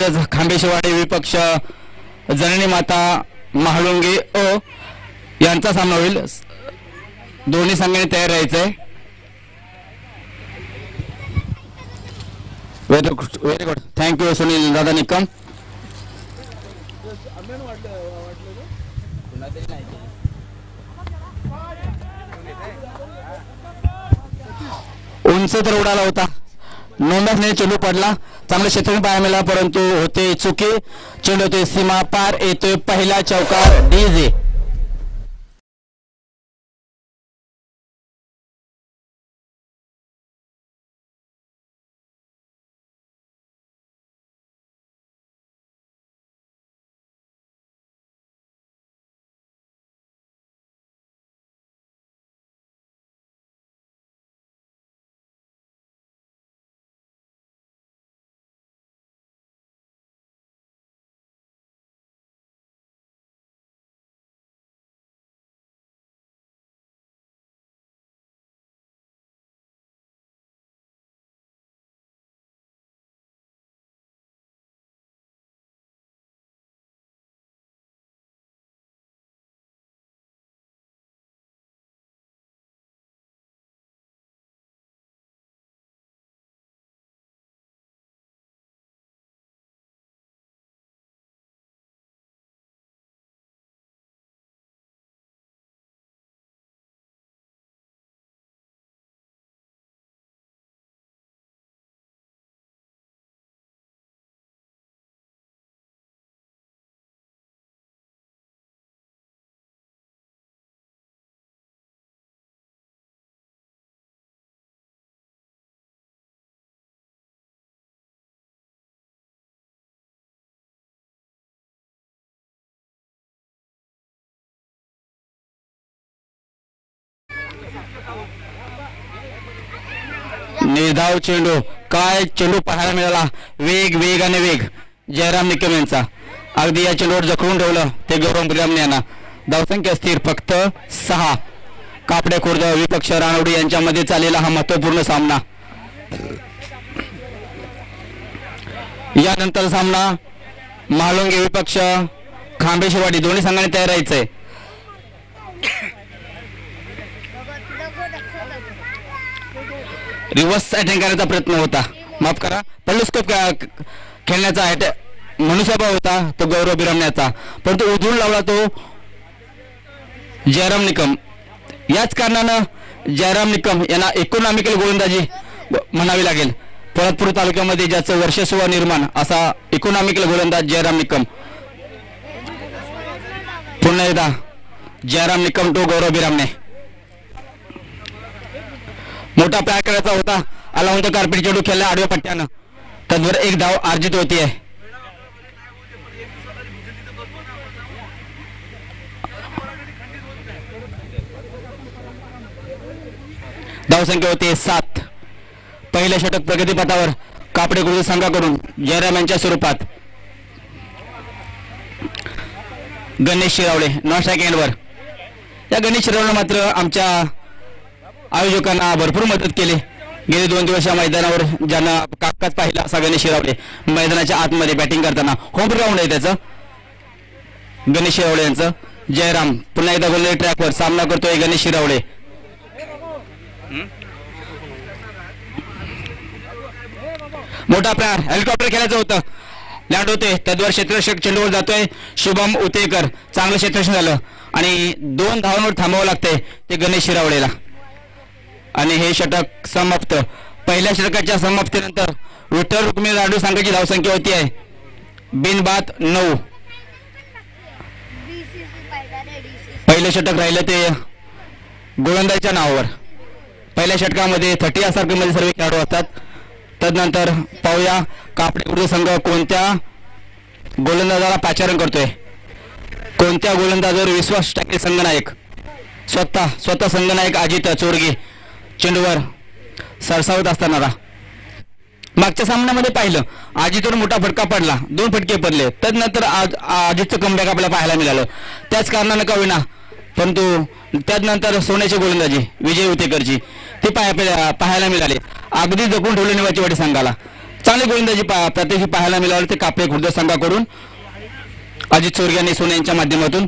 खांबेशेवाडी विपक्ष जननी माता महाळुंगे अ यांचा सामना होईल. दोन्ही संघाने तयार राहायचंय. Very good very good thank you Sunil दादा निकम. उंच तर उडाला होता. नोंदाच नाही चलू पडला. चांगलं क्षेत्र पाहायला मिळाला परंतु होते चुकी. चेंडू होते सीमा पार येतोय पहिला चौकार डीजे निर्धाव चेंडू काय चेंडू पाहायला मिळाला? वेग वेग आणि वेग. जयराम निकम यांचा. अगदी या चेंडूवर जखडून ठेवलं ते गौरव बुलामने यांना. धावसंख्या स्थिर फक्त सहा. कापडे खुर्द विपक्ष रानवडी यांच्यामध्ये चाललेला हा महत्त्वपूर्ण सामना. यानंतर सामना महालुंगे विपक्ष खांबेशेवाडी दोन्ही संघाने तयार राहायचंय. रिव्हर्स अटॅक करण्याचा प्रयत्न होता. माफ करा. पल्लूस्कोप खेळण्याचा अटॅक मनुसाबा होता तो गौरव बिरमण्याचा. परंतु उधळून लावला तो जयराम निकम. याच कारणानं जयराम निकम यांना इकॉनॉमिकल गोलंदाजी म्हणावी लागेल. परतपूर तालुक्यामध्ये ज्याचं वर्षस्व निर्माण असा इकॉनॉमिकल गोलंदाज जयराम निकम. पुन्हा एकदा जयराम निकम टू गौरव बिरामने मोठा प्लॅन करायचा होता. आला होता कार्पेट चेंडू खेळला आडव्या पट्ट्यानं. तद्वर एक धाव अर्जित होतीये. धावसंख्या होती सात. पहिल्या षटक प्रगतीपथावर कापडे गुरु संघाकडून जयराम यांच्या स्वरूपात. गणेश शिरावळे नॉन स्ट्राईक एंडवर या गणेश शिरावळे मात्र आमच्या आयोजकांना भरपूर मदत केली. गेले दोन दिवस या मैदानावर ज्यांना काकाच पाहिला असा गणेश मैदानाच्या आतमध्ये बॅटिंग करताना होम ग्राउंड आहे त्याचं. गणेश शिरावळे यांचं. जयराम पुन्हा एकदा गोल्डन ट्रॅकवर सामना करतोय गणेश शिरावळे. मोठा प्रहार हेलिकॉप्टर खेळायचं होतं. लँड होते. तद्वर क्षेत्ररक्षक चेंडूवर जातोय. शुभम उतेकर. चांगलं क्षेत्ररक्षण झालं. आणि दोन धावांवर थांबावं लागतंय ते गणेश शिरावळेला. आणि हे षटक समाप्त. पहिल्या षटकाच्या समाप्तीनंतर विठ्ठल रुक्मिणी राडू संघाची धावसंख्या होती आहे. बिनबाद नऊ. पहिले षटक राहिलं ते गोलंदाजच्या नावावर. पहिल्या षटकामध्ये थर्टी या मध्ये सर्व खेळाडू असतात. तदनंतर पाहूया कापडे उर्दू संघ कोणत्या गोलंदाजाला पाचारण करतोय. कोणत्या गोलंदाजावर विश्वास टाकेल संघनायक? स्वतः स्वतः संघनायक अजित चोरगे. चेंडूवर सरसावत असताना मागच्या सामन्यामध्ये पाहिलं अजितवर मोठा फटका पडला दोन फटके पडले तदनंतर आज अजितचं कमबॅक आपल्याला पाहायला मिळालं. त्याच कारणानं का होईना परंतु त्यानंतर सोन्याची गोलंदाजी विजय उतेकरची ते पाहायला पाहायला मिळाले. अगदी जपून ठेवले निवाची वाटी संघाला. चांगली गोलंदाजी पा प्रत्येकी पाहायला मिळाली ते कापडे खुर्द संघाकडून. अजित चोरगे आणि सोने यांच्या माध्यमातून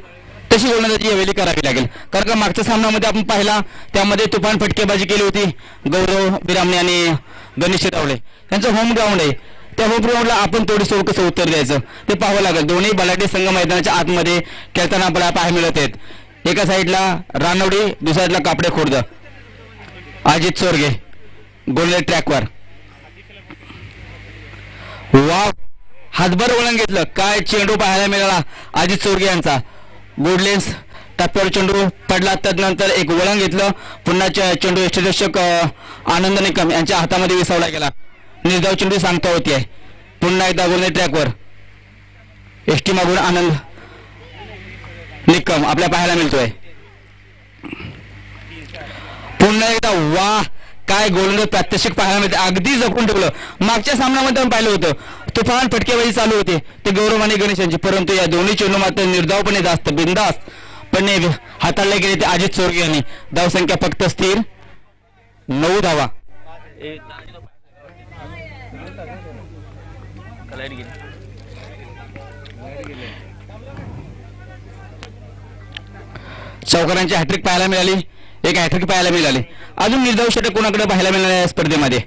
तशी गोलंदाजी यावेळी करावी लागेल. कारण का मागच्या सामन्यामध्ये आपण पाहिला त्यामध्ये तुफान फटकेबाजी केली होती गौरव बिरामणे आणि गणेश रावळे यांचं होम ग्राउंड आहे. त्या होम ग्राउंडला आपण थोडी सोड कसं उत्तर द्यायचं? ते पाहावं लागेल. दोन्ही बलाटे संघ मैदानाच्या आतमध्ये खेळताना आपल्याला पाहायला मिळत आहेत. एका साईडला रानवडी दुसऱ्या साईडला कापडे खुर्द. अजित चोरगे गोल्डन ट्रॅकवर. वा हातभर वळण घेतलं. काय चेंडू पाहायला मिळाला? अजित चोरगे यांचा. गुडलेन्स टप्प्यावर चेंडू पडला त्यानंतर एक वळण घेतलं. पुन्हा चेंडू यष्टीरक्षक आनंद निकम यांच्या हातामध्ये विसावला गेला. निर्धाव चेंडू सांगता होती आहे. पुन्हा एकदा गोल्डन ट्रॅकवर. एस टी मागून आनंद निकम आपल्या पाहायला मिळतोय. पुन्हा एकदा वा काय गोलंदाज प्रात्यक्षिक पाहायला मिळते. अगदी जपून ठेवलं. मागच्या सामन्यामध्ये आपण पाहिलं होतं. तुफान फटकेबाजी चालू होते. ते गौरव आणि गणेश यांची. परंतु या दोन्ही चेंडू मात्र निर्धावपणे जास्त बिंदास पण हाताळले गेले ते अजित चोरगे यांनी. धावसंख्या फक्त स्थिर. नऊ धावा. चौकारांची हॅट्रिक पाहायला मिळाली. एक हॅट्रिक पाहायला मिळाली. अजून निर्धाव षटक कोणाकडे पाहायला मिळाले या स्पर्धेमध्ये?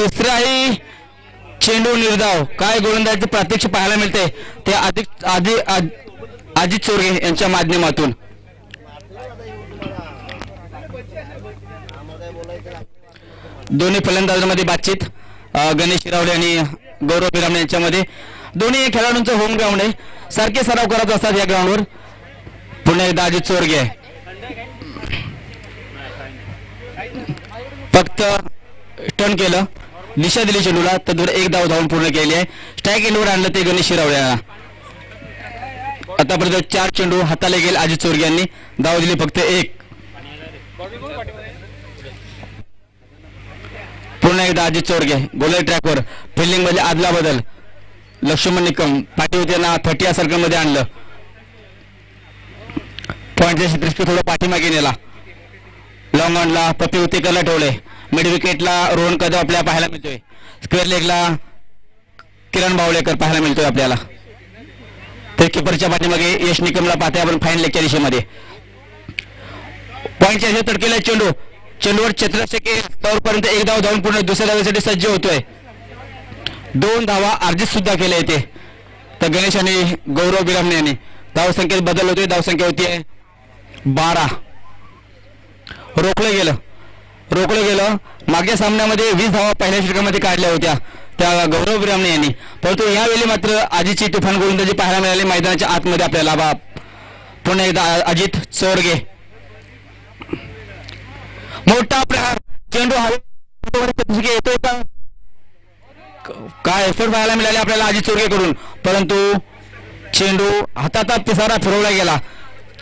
वा तिसराही चेंडू निर्धाव. काय गोलंदाजी प्रत्यक्ष पाहायला मिळते ते अधिक आधी आद- अजित चोरगे यांच्या माध्यमातून. दोन्ही फलंदाजांमध्ये बातचीत गणेश शिरावडे आणि गौरव बिरामणे यांच्यामध्ये. दोन्ही खेळाडूंचं होम ग्राउंड आहे. सारखे सराव करत असतात या ग्राउंडवर पुन्हा एकदा अजित चोरगे आहे. फक्त टर्न केलं. दिशा दिली चेंडूला तर एक धाव धावून पूर्ण केली आहे. स्ट्राईक एंडवर आणलं ते गणेश शिरावळे आतापर्यंत चार चेंडू हाताला गेले अजित चोरगे यांनी. धाव दिली फक्त एक. पुन्हा एकदा अजित चोरगे गोलर ट्रॅकवर फिल्डिंगमध्ये आदला बदल. लक्ष्मण निकम पाठी त्यांना थर्टी या सर्कलमध्ये आणलं. पॉईंटच्या दृष्टी थोडं पाठीमागे नेला. लॉंग ऑनला पपी ठेवले. मिड विकेटला रोहन कदम आपल्याला पाहायला मिळतोय. स्क्वेअर लेगला किरण बावळेकर पाहायला मिळतोय आपल्याला. तर किपरच्या पाठीमागे यश निकमला पाहते आपण फाईन लेगच्या दिशेमध्ये. पॉईंटच्या हे तडकेला चेंडू. चेंडूवर चत्रशेक तोपर्यंत एक धाव धावून पूर्ण दुसऱ्या धावेसाठी सज्ज होतोय. दोन धावा अर्जित सुद्धा केल्या येते तर गणेश आणि गौरव बिरामणे यांनी धावसंख्येत बदल होतोय. धावसंख्या होती आहे बारा. रोखलं गेलं. रोखलं गेलं. मागच्या सामन्यामध्ये वीस धावा पहिल्या षटकामध्ये काढल्या होत्या. त्या गौरव ब्रामणे यांनी. परंतु यावेळी मात्र आजीची तुफान गोलंदाजी पाहायला मिळाली मैदानाच्या आतमध्ये आपल्याला बा पुन्हा एकदा अजित चोरगे. मोठा प्रहार. चेंडू हवे. येतो का? काय एफर्ट पाहायला मिळाले आपल्याला अजित चोरगेकडून. परंतु चेंडू हातात पिसारा फिरवला गेला.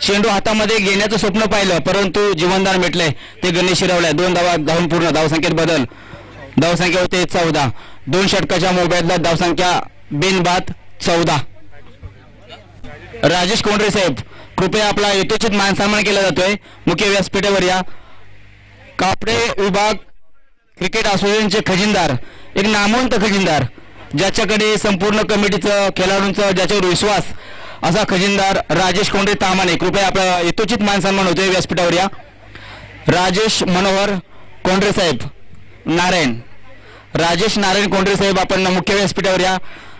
चेंडू हातामध्ये घेण्याचं स्वप्न पाहिलं परंतु जीवनदान मिटले. ते गणेश शिरवले दोन धावा धावून पूर्ण. धावसंख्येत बदल. धावसंख्या होते चौदा. दोन षटकाच्या मोबाईलला धावसंख्या बिनबाद चौदा. राजेश कोंडरे साहेब कृपया आपला यथोचित मानसन्मान केला जातोय. मुख्य व्यासपीठावर या. कापडे विभाग क्रिकेट असोसिएशनचे खजिनदार. एक नामवंत खजिनदार ज्याच्याकडे संपूर्ण कमिटीचं खेळाडूंचं ज्याच्यावर विश्वास असा खजिनदार राजेश कोंडे तामाने कृपया आपला यथोचित मान सन्मान होतोय व्यासपीठावर या. राजेश मनोहर कोंडरे साहेब नारायण. राजेश नारायण कोंडरे साहेब आपण मुख्य व्यासपीठावर या.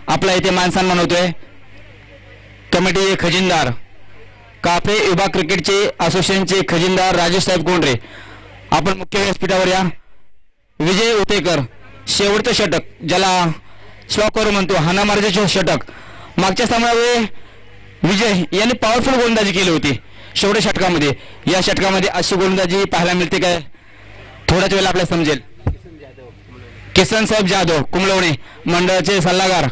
आपला इथे मान सन्मान होतोय कमिटी खजिनदार. काफे विभाग क्रिकेटचे असोसिएशनचे खजिनदार राजेश साहेब कोंडरे. आपण मुख्य व्यासपीठावर या. विजय उतेकर शेवटचं षटक ज्याला श्लॉकर म्हणतो हानामार्जाचे षटक. मागच्या सामन्यावेळी विजय यांनी पॉवरफुल गोलंदाजी केली होती. शेवटच्या षटकामध्ये. या षटकामध्ये अशी गोलंदाजी पाहायला मिळते काय? थोड्याच वेळेला आपल्याला समजेल. किसन साहेब जाधव कुंबलवणे मंडळाचे सल्लागार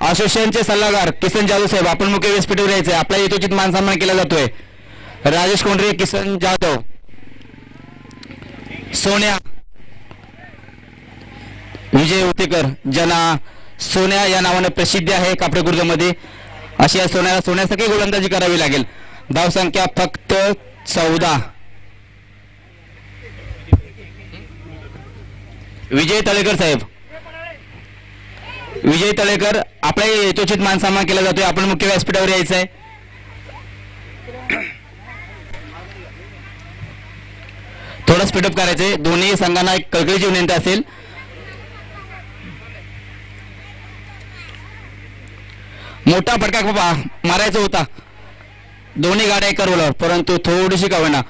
असोसिएशनचे सल्लागार किसन जाधव साहेब आपण मुख्य व्यासपीठावर यायचे आपला यथोचित मानसन्मान केला जातोय. राजेश कोंडरे किसन जाधव. सोन्या. विजय उतेकर ज्यांना सोन्या या नावाने प्रसिद्धी आहे कापडे मध्ये अशी या सोन्याला सोन्यासारखी गोलंदाजी करावी लागेल. धावसंख्या फक्त चौदा. विजय तळेकर साहेब. विजय तळेकर आपल्या यथोचित मान सन्मान केला जातोय. आपण मुख्य व्यासपीठावर यायचं आहे थोडं स्पीडअप करायचंय. दोन्ही संघांना एक कळकळीची विनंती असेल. मोठा फटका बाबा मारायचा होता. दोन्ही गाड्या एका रोलावर परंतु थोडीशी का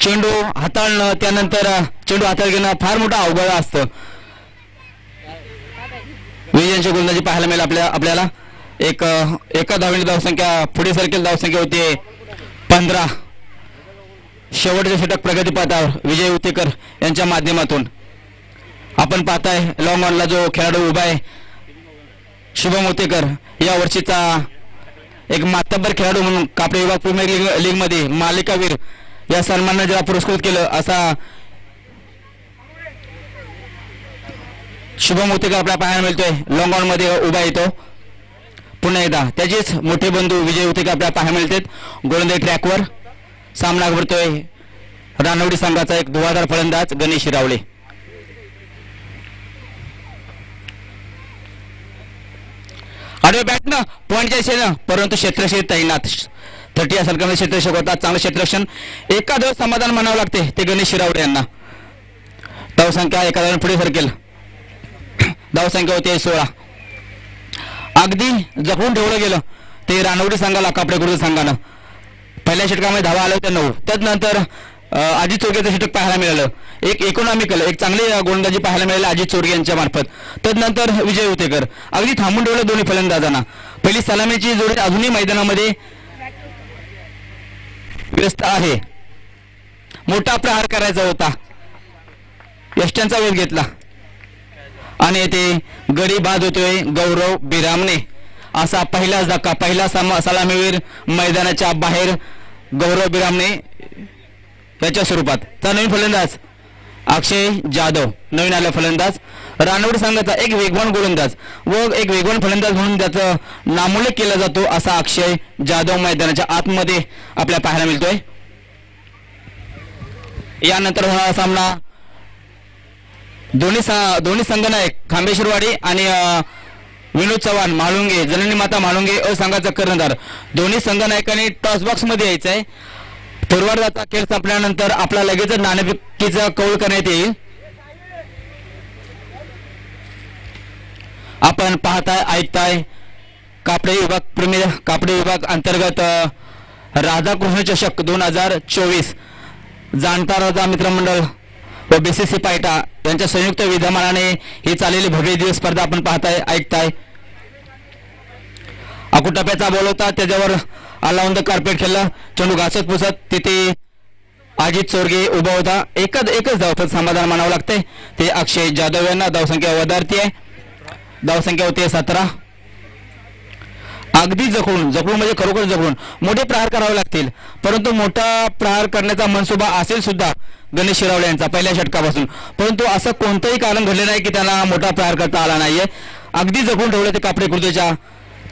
चेंडू हाताळणं त्यानंतर चेंडू हाताळ घेणं फार मोठं अवघड असतं. विजयांची गोलंदाजी पाहायला मिळेल आपल्या आपल्याला. एक एका धावणी धावसंख्या पुढे सरकेल धावसंख्या होती पंधरा. शेवटचे षटक प्रगतीपथावर विजय उतेकर यांच्या माध्यमातून. आपण पाहताय लॉंग ऑनला जो खेळाडू उभा आहे शुभम उतेकर. या वर्षीचा एक मातब्बर खेळाडू म्हणून कापडे विभाग प्रीमियर लीग लीगमध्ये मालिकावीर या सन्मानाने ज्याला पुरस्कृत केलं असा शुभम उतेकर आपल्या पाहायला मिळतोय. लॉंगमध्ये उभा येतो. पुन्हा एकदा त्याचेच मोठे बंधू विजय उतेकर आपल्याला पाहायला मिळतात गोलंदाज ट्रॅकवर सामना घडतोय. रानवडी संघाचा एक धुवाधार फलंदाज गणेश रावळे आडवे बॅट ना पॉईंटच्या दिशेनं परंतु क्षेत्रक्षेत्र तैनात थर्टी या सरकारमध्ये म्हणजे क्षेत्रक्षक होता चांगलं क्षेत्रक्षण. एका समाधान म्हणावं लागते ते गणेश शिरावडे यांना. धावसंख्या एका पुढे सरकेल धावसंख्या होती सोळा. अगदी जपून ठेवलं गेलं ते रानवडी संघाला कापडे गुरु संघानं. पहिल्या षटकामध्ये धावा आल्या होत्या नऊ. त्यानंतर अजित चोरगेचं षटक पाहायला मिळालं. एक इकॉनॉमिकल एक चांगली गोलंदाजी पाहायला मिळाली अजित चोरगे यांच्या मार्फत. तदनंतर विजय उतेकर. अगदी थांबून ठेवलं दोन्ही फलंदाजांना. पहिली सलामीची जोडी अजूनही मैदानामध्ये व्यस्त आहे. मोठा प्रहार करायचा होता. यष्ट्यांचा वेध घेतला. आणि येथे गडी बाद होतोय गौरव बिरामने असा पहिलाच धक्का पहिला सलामीवीर मैदानाच्या बाहेर गौरव बिरामने याच्या स्वरूपात. तर नवीन फलंदाज अक्षय जाधव. नवीन आला फलंदाज. रानवड संघाचा एक वेगवान गोलंदाज व एक वेगवान फलंदाज म्हणून त्याचं नामोल्लेख केला जातो असा अक्षय जाधव मैदानाच्या आतमध्ये आपल्याला पाहायला मिळतोय. यानंतर होणारा सामना दोन्ही सा- दोन्ही संघनायक खांबेश्वरवाडी आणि विनोद चव्हाण माळुंगे जननी माता माळुंगे अ संघाचा कर्णधार. दोन्ही संघनायकांनी टॉस बॉक्समध्ये यायचं आहे पूर्वार्धाचा खेळ संपल्यानंतर आपला लगेचच नाणेफेकीचा कौल करण्यात येईल. आपण पाहताय ऐकताय कापडे विभाग प्रीमियर कापडे विभाग अंतर्गत राधाकृष्ण चषक दोन हजार चोवीस. जाणता राजा मित्रमंडळ व बीसीसी पायटा यांच्या संयुक्त विद्यमानाने ही चाललेली भव्य दिवस स्पर्धा आपण पाहताय ऐकताय. अकुटप्याचा त्याच्यावर होता त्याच्यावर अलाउंड कार्पेट खेळला. चेंडू घासत पुसत तिथे अजित चोरगे उभा होता. एकच एकच धावतात समाधान मानावं लागतंय. ते अक्षय जाधव यांना धावसंख्या वधारती आहे. धावसंख्या होती सतरा. अगदी जखडून जखडून म्हणजे खरोखर जखडून मोठे प्रहार करावे लागतील. परंतु मोठा प्रहार करण्याचा मनसुबा असेल सुद्धा गणेश शिरावळे यांचा पहिल्या षटकापासून. परंतु असं कोणतंही कारण घडले नाही की त्यांना मोठा प्रहार करता आला नाहीये. अगदी जखून ठेवलं ते कापडे कृतीच्या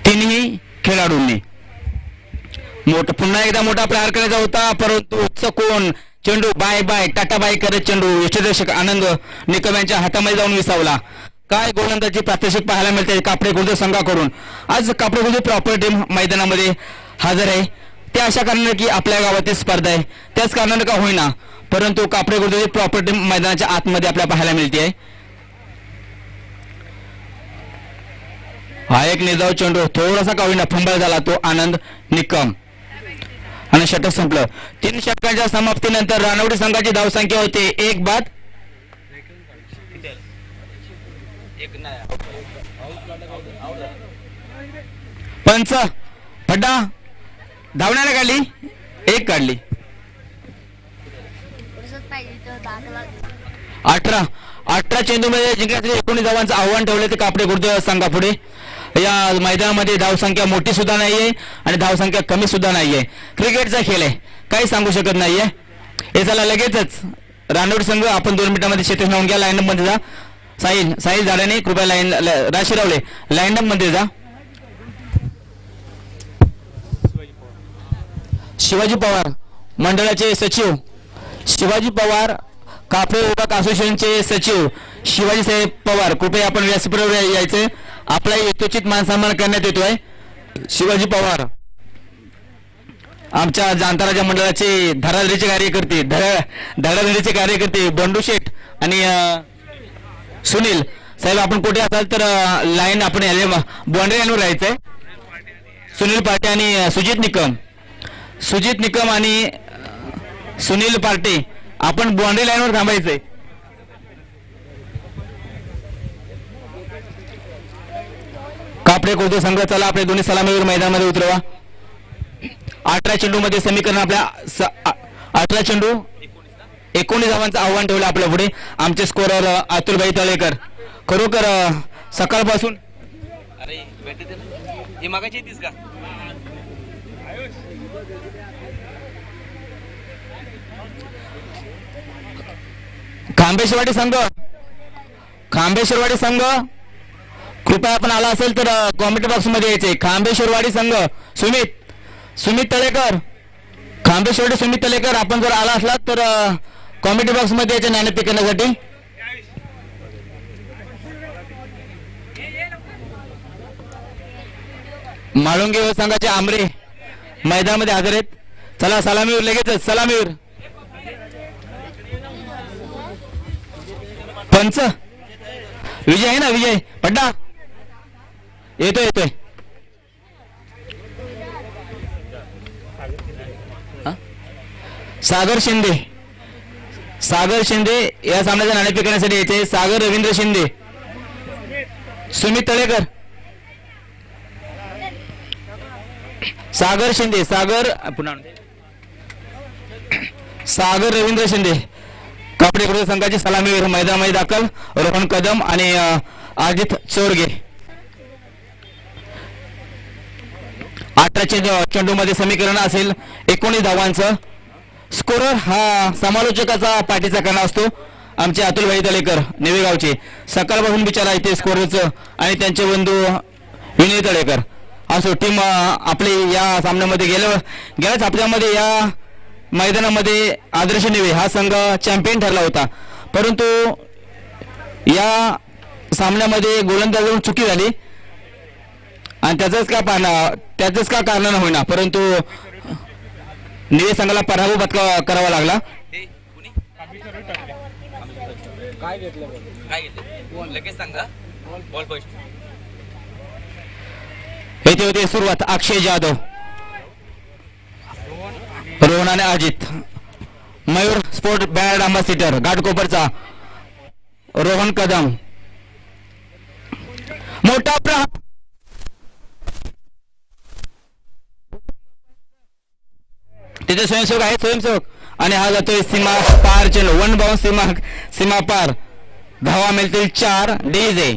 तिन्ही खेळाडूंनी. मोठ पुन्हा एकदा मोठा प्रहार करायचा होता परंतु चकून चेंडू बाय बाय टाटा बाय करत चेंडू यष्टदर्शक आनंद निकम यांच्या हातामध्ये जाऊन विसावला. काय गोलंदाजी प्रात्यक्षिक पाहायला मिळते कापडे गुर्द संघाकडून. आज कापडे गुर्द प्रॉपर टीम मैदानामध्ये हजर आहे. त्या अशा कारणाने की आपल्या गावातील स्पर्धा आहे. त्याच कारणाने का होईना परंतु कापडे गुर्दची प्रॉपर टीम मैदानाच्या आतमध्ये आपल्याला पाहायला मिळते. हा एक निजाव चेंडू थोडासा का होईना फंबळ झाला तो आनंद निकम. आणि षटक संपलं. तीन षटकांच्या समाप्तीनंतर रानवडी संघाची धावसंख्या होते. एक बाद. पंच. फड्डा धावण्याला काढली. एक काढली. अठरा. अठरा चेंडूमध्ये जिंकण्यासाठी एकोणीस धावांचं आव्हान ठेवले ते कापडे गुरुदेव संघापुढे. या मैदानामध्ये धावसंख्या मोठी सुद्धा नाहीये आणि धावसंख्या कमी सुद्धा नाहीये. क्रिकेटचा खेळ आहे. काही सांगू शकत नाहीये. हे चला लगेचच. रानोड संघ आपण दोन मिनिटांमध्ये क्षेत्र लावून घ्या. लाईनअपमध्ये जा. साहिल साहिल झाल्याने कृपया लाईन राशी रावले. लाईनअपमध्ये जा. शिवाजी पवार मंडळाचे सचिव. शिवाजी पवार काफे विभाग असोसिएशनचे सचिव. शिवाजी साहेब पवार कृपया आपण व्यासपीठावर यायचे. आपला यथोचित मानसन्मान करण्यात येतोय. शिवाजी पवार. आमच्या जांताराच्या मंडळाचे धडाधडीचे कार्यकर्ते धडाधडीचे कार्यकर्ते बंडू शेठ आणि सुनील. साहेब आपण कुठे असाल तर लाईन आपण बोंडरे यांवर लाईनवर राहायचंय. सुनील पाटे आणि सुजित निकम. सुजित निकम आणि सुनील पार्टे आपण बॉन्ड्री लाईनवर थांबायचंय. कापडे कुर्ते संघ चला आपले दोन्ही सलामीवर मैदानामध्ये उतरवा. अठरा चेंडू मध्ये समीकरण आपल्या अठरा चेंडू. एकोणीस धावांचं आव्हान ठेवलं आपल्या पुढे. आमचे स्कोरर अतुलभाई तळेकर. खरोखर सकाळपासून. ही खांबेश्वरवाडी संघ. खांबेश्वरवाडी संघ. कृपया आपण आला असेल तर कॉमेंट बॉक्समध्ये यायचे. खांबेश्वरवाडी संघ. सुमित सुमित तळेकर. खांबेश्वरवाडी सुमित तळेकर. आपण जर आला असलात तर कॉमेंट बॉक्समध्ये यायचे नाणेफेक करण्यासाठी माळुंगे संघाचे आमरे मैदानामध्ये हजर आहेत. चला सलामीवर लगेचच सलामीवर. पंच. विजय आहे ना विजय? पड्डा येतोय येतोय. सागर शिंदे. सागर शिंदे या सामन्याचा नाणेफेक करण्यासाठी येते. सागर रवींद्र शिंदे. सुमित तळेकर. सागर शिंदे सागर पुन्हा सागर रवींद्र शिंदे. कापडे कृती संघाची सलामीवीर मैदानामध्ये दाखल रोहन कदम आणि अ, अजित चोरगे. अठरा चेंडू चेंडूमध्ये समीकरण असेल एकोणीस धावांचं. स्कोरर हा समालोचकाचा पाठीचा कणा असतो. आमचे अतुलभाई तळेकर नेवेगावचे सकाळपासून बिचारा इथे स्कोररचं आणि त्यांचे बंधू विनय तळेकर. असो टीम आपली या सामन्यामध्ये गेल्या गेल्याच आपल्यामध्ये या मैदानामध्ये आदर्श नेवे. हा संघ चॅम्पियन ठरला होता. परंतु या सामन्यामध्ये गोलंदाजाकडून चुकी झाली. आणि त्याचंच का पाहणं त्याचंच का कारण होईना? परंतु निवे संघाला पराभव पत्का करावा लागला. येथे होते सुरुवात अक्षय जाधव रोहन आणि Ajit Mayur sport bad ambassador घाटकोपरचा Rohan Kadam. मोठा त्याचे तिथे स्वयंसेवक आहेत स्वयंसेवक. आणि हा जातोय सीमा पार चेंडू वन बाउन सीमा सीमा पार. धावा मिळतील चार डीजे.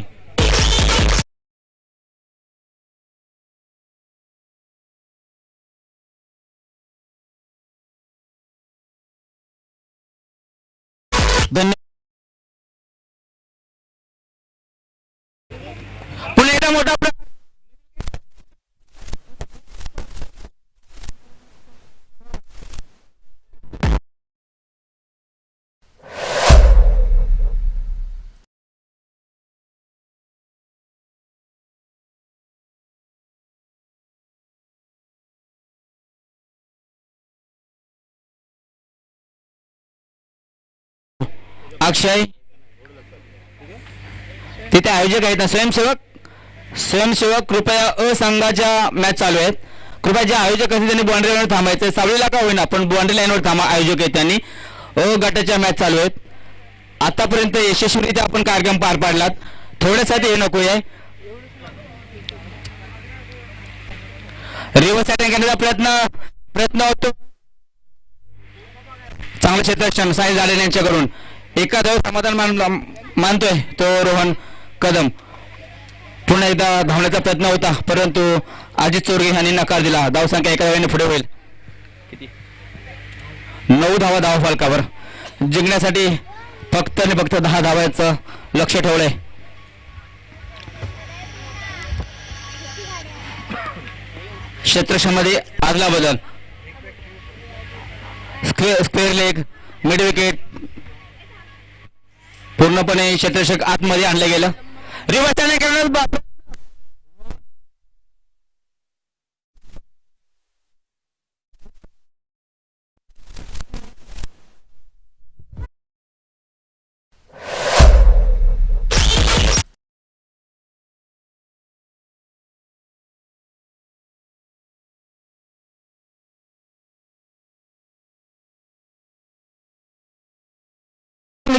अक्षय? तिथे आयोजक आहेत ना स्वयंसेवक? स्वयंसेवक कृपया असंघाच्या संघाच्या मॅच चालू आहेत. कृपया जे आयोजक असतील त्यांनी बाउंड्री लाईनवर थांबायचं. सावलीला का होईना पण बाउंड्री लाईनवर थांबा आयोजक आहेत त्यांनी. अ गटाच्या मॅच चालू आहेत. आतापर्यंत यशस्वीरित्या आपण कार्यक्रम पार पाडलात. थोड्यासाठी हे नको आहे. रिव्हर्स करण्याचा प्रयत्न प्रयत्न होतो. चांगलं क्षेत्ररक्षण साई झालेले यांच्याकडून. एका धाव समाधान मान मानतोय तो रोहन कदम. पुन्हा एकदा धावण्याचा प्रयत्न होता परंतु अजित चोरगे यांनी नकार दिला. धावसंख्या एका धाव्याने पुढे होईल. किती? नऊ धावा धावा फलकावर जिंकण्यासाठी फक्त आणि फक्त दहा धावायचं लक्ष ठेवलंय. क्षेत्रक्षमध्ये आदला बदल square square leg mid wicket पूर्णपणे क्षेत्ररक्षक आतमध्ये आणलं गेलं. रिवर्स त्याने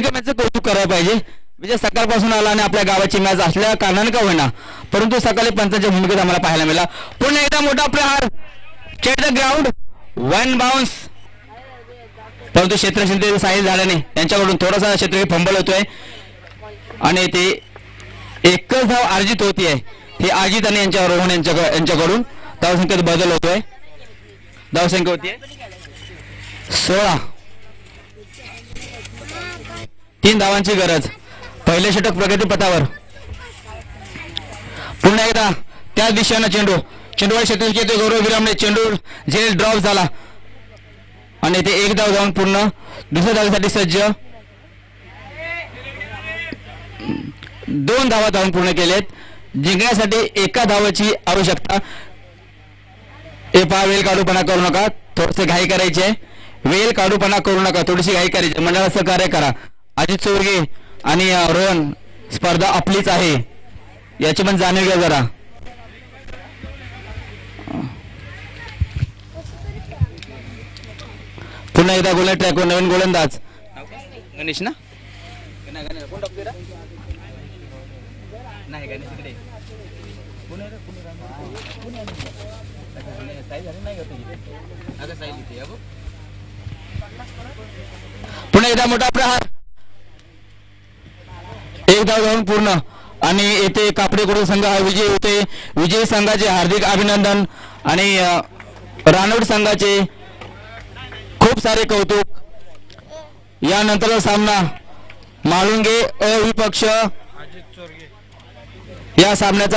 करण्यास कौतुक करायला पाहिजे. म्हणजे सकाळपासून आला आणि आपल्या गावाची मॅच असल्या कारणाने का होईना? परंतु सकाळी पंचांच्या भूमिकेत आम्हाला पाहायला मिळाला. पुन्हा एकदा मोठा प्रहार. चेट द ग्राउंड वन बाउन्स परंतु क्षेत्र साहिल झाल्याने यांच्याकडून थोडासा क्षेत्र फंबल होतोय. आणि ते एकच धाव अर्जित होतीये. हे अर्जित आणि यांच्या रोहन यांच्याकडून धावसंख्येत बदल होतोय. धावसंख्या होतीये. सोळा. तीन धावांची गरज. पहिले षटक प्रगती पथावर. पुन्हा एकदा त्या दिशेनं चेंडू. चेंडूवर क्षेत्र येते गौरव विरामने चेंडू जेल ड्रॉप झाला. आणि ते एक धाव जाऊन पूर्ण दुसऱ्या धावेसाठी सज्ज. दोन धावा धावून पूर्ण केलेत. जिंकण्यासाठी एका धावाची आवश्यकता. ए पहा वेल काढूपणा करू नका. थोडसे घाई करायचे. वेल काढूपणा करू नका. थोडीशी घाई करायची. मंडळाला कार्य करा. अजित चोरगे आणि रोहन स्पर्धा आपलीच आहे. याची पण जाणीव घ्या जरा. पुन्हा एकदा गोल्या ट्रॅक नवीन गोलंदाज? गणेश ना? नाही गणेश इकडे. पुन्हा एकदा मोठा प्रहार. एक धाव जाऊन पूर्ण. आणि येथे कापडेकडून संघ हा विजय होते. विजयी संघाचे हार्दिक अभिनंदन. आणि रानोड संघाचे खूप सारे कौतुक. यानंतरचा सामना माळुंगे अविपक्ष. या सामन्याचा